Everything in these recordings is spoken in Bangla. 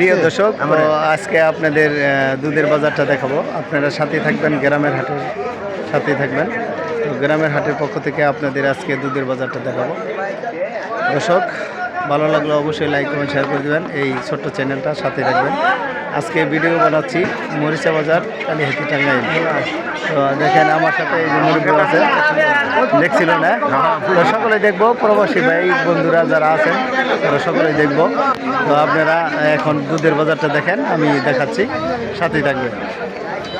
প্রিয় দর্শক তো আজকে আপনাদের দুধের বাজারটা দেখাবো। আপনারা সাথে থাকবেন গ্রামের হাটের সাথে থাকবেন। তো গ্রামের হাটের পক্ষ থেকে আপনাদের আজকে দুধের বাজারটা দেখাবো। দর্শক ভালো লাগলে অবশ্যই লাইক কমেন্ট শেয়ার করে দেবেন। এই ছোট্ট চ্যানেলটা সাথে রাখবেন। আজকে ভিডিও বানাচ্ছি মরিচা বাজার কালীহাতি টাঙ্গাইল। তো দেখেন আমার সাথে এই যে মুরব্বী আছে, দেখছিল না? তো সকলে দেখব, প্রবাসী ভাই, বন্ধুরা যারা আছেন, তারা সকলে দেখব। তো আপনারা এখন দুধের বাজারটা দেখেন, আমি দেখাচ্ছি, সাথেই থাকবেন।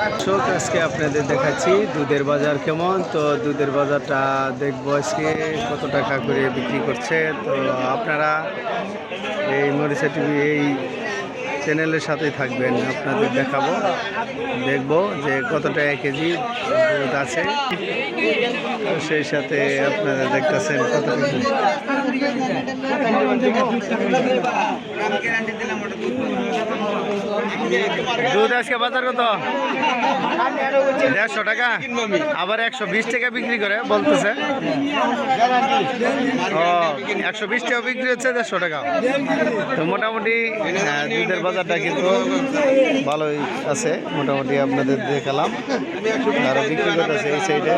দর্শক, আজকে আপনাদের দেখাচ্ছি দুধের বাজার কেমন। তো দুধের বাজারটা দেখব আজকে কত টাকা করে বিক্রি করছে। তো আপনারা এই মরিচা টিভি এই চ্যানেলের সাথেই থাকবেন, আপনাদের দেখাবো। দেখব যে কতটা এক কেজি দুধ আছে। সেই সাথে আপনারা দেখতেছেন কত কেজি। দুধ আজকে বাজার কত? দেড়শো টাকা? আবার একশো বিশ টাকা বিক্রি করে, বলতেছে। ও, একশো বিশ টাকা বিক্রি হচ্ছে, দেড়শো টাকা তো মোটামুটি দুধের বাজারটা কিন্তু ভালোই আছে, মোটামুটি আপনাদের দেখালাম। আরও বিক্রি করতেছে এই সাইডে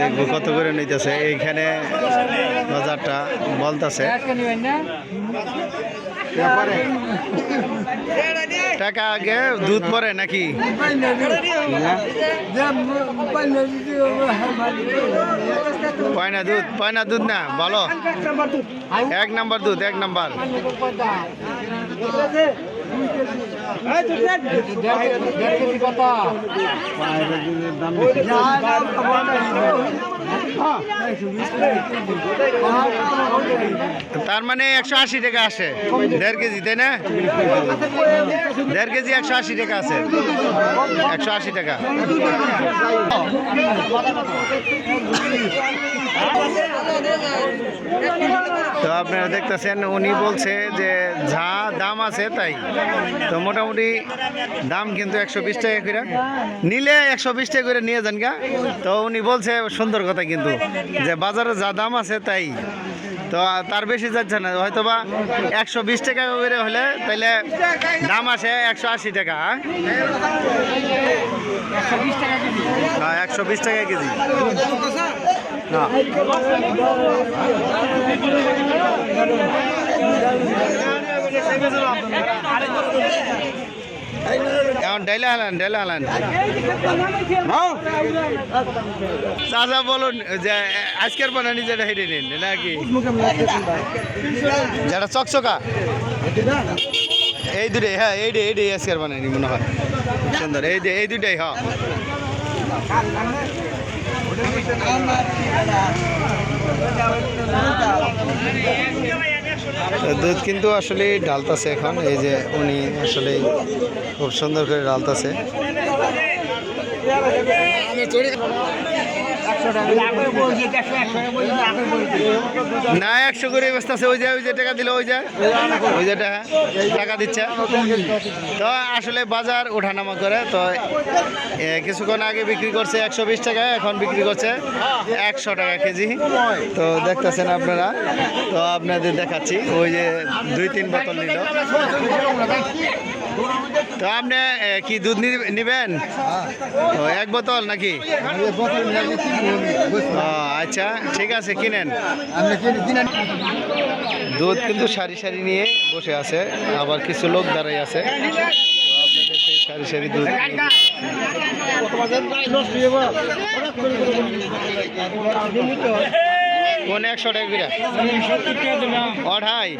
দেখব কত করে নিতেছে। এইখানে বাজারটা বলতেছে। টাকা আগে দুধ পরে নাকি? পয়না দুধ পয়না দুধ না, বলো। এক নাম্বার দুধ, এক নাম্বার। তার মানে একশো আশি টাকা আসে দেড় কেজি, তাই না? দেড় কেজি একশো আশি টাকা আছে। একশো আশি টাকা। তো আপনারা দেখতেছেন, উনি বলছে যে যা দাম আছে তাই। তো মোটামুটি দাম কিন্তু একশো বিশ টাকা করে নিলে একশো বিশ টাকা করে নিয়ে যান গা। তো উনি বলছে সুন্দর কথা কিন্তু, যে বাজারে যা দাম আছে তাই। তো তার বেশি যাচ্ছে না হয়তো বা একশো বিশ টাকা করে হলে তাহলে দাম আসে একশো আশি টাকা হ্যাঁ একশো বিশ টাকা কেজি। না। এখন ডাইলে হালান ডাইলে হালান। চাচা বলুন যে আজকের বানানি যেটা হেঁটে নিন নাকি? যেটা চকচকা। এই দুটাই হ্যাঁ এইটাই এইটাই আজকের বানানি মনে হয়। সুন্দর এই এই দুটাই হ্যাঁ দুধ কিন্তু আসলে ডালতাছে এখন। এই যে উনি আসলে খুব সুন্দর করে ডালতাছে। না, একশো করে ব্যস্ত আছে, ওই যে ওই যে টাকা দিলে, ওই যে টাকা দিচ্ছে। তো আসলে বাজার ওঠানামা করে, তো কিছুক্ষণ আগে বিক্রি করছে একশো বিশ টাকা, এখন বিক্রি করছে একশো টাকা কেজি। তো দেখতেছেন আপনারা, তো আপনাদের দেখাচ্ছি, ওই যে দুই, তিন বোতল নিল। তো আপনি কি দুধ নিবেন? এক বোতল নাকি? আচ্ছা ঠিক আছে, কিনেন। দুধ কিন্তু সারি সারি নিয়ে বসে আছে, আবার কিছু লোক দাঁড়াই আছে। সারি সারি দুধ কোন একশো টাকা অঢাই।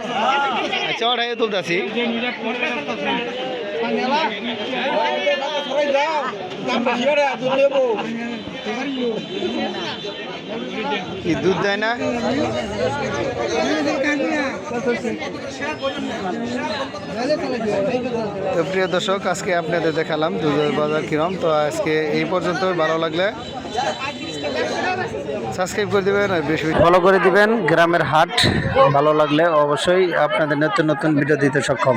আচ্ছা অঢাই কি, দুধ দেয় না? তো প্রিয় দর্শক, আজকে আপনাদের দেখালাম দুধের বাজার কিরম। তো আজকে এই পর্যন্ত ভালো লাগলে সাবস্ক্রাইব করে দিবেন আর বেশি ফলো করে দিবেন। গ্রামের হাট, ভালো লাগলে অবশ্যই আপনাদের নতুন নতুন ভিডিও দিতে সক্ষম।